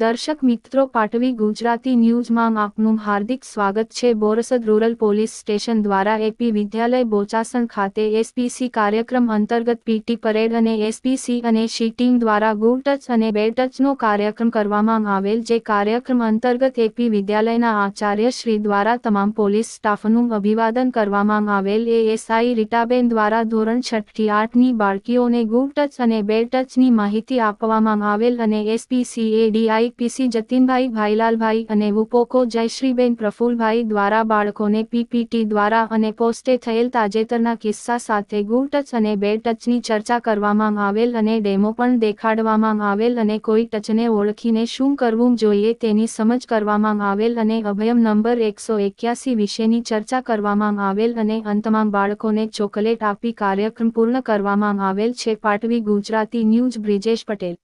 દર્શક મિત્રો, પાટવી ગુજરાતી ન્યૂઝમાં આપનું હાર્દિક સ્વાગત છે. બોરસદ રૂરલ પોલીસ સ્ટેશન દ્વારા એપી વિદ્યાલય બોચાસણ ખાતે એસપીસી કાર્યક્રમ અંતર્ગત પીટી પરેડ અને એસપીસી અને શી ટીમ દ્વારા ગુડ ટચ અને બે ટચનો કાર્યક્રમ કરવામાં આવેલ, જે કાર્યક્રમ અંતર્ગત એપી વિદ્યાલયના આચાર્ય શ્રી દ્વારા તમામ પોલીસ સ્ટાફનું અભિવાદન કરવામાં આવેલ. એએસઆઈ રીટાબેન દ્વારા ધોરણ છઠ્ઠી આઠની બાળકીઓને ગુડ ટચ અને બે ટચની માહિતી આપવામાં આવેલ અને એસપીસી એડીઆઈપીસી જતીનભાઈ ભાઈલાલભાઈ અને વુપોકો જયશ્રીબેન પ્રફુલભાઈ દ્વારા બાળકોને પીપીટી દ્વારા અને પોસ્ટે થયેલ તાજેતરના કિસ્સા સાથે ગુડ ટચ અને બે ટચની ચર્ચા કરવામાં આવેલ અને ડેમો પણ દેખાડવામાં આવેલ અને કોઈ ટચને ઓળખીને શું કરવું જોઈએ તેની સમજ કરવામાં આવેલ અને અભયમ નંબર એકસો એક્યાસી વિશેની ચર્ચા કરવામાં આવેલ અને અંતમાં બાળકોને ચોકલેટ આપી કાર્યક્રમ પૂર્ણ કરવામાં આવેલ છે. પાટવી ગુજરાતી ન્યૂઝ બ્રિજેશ પટેલ.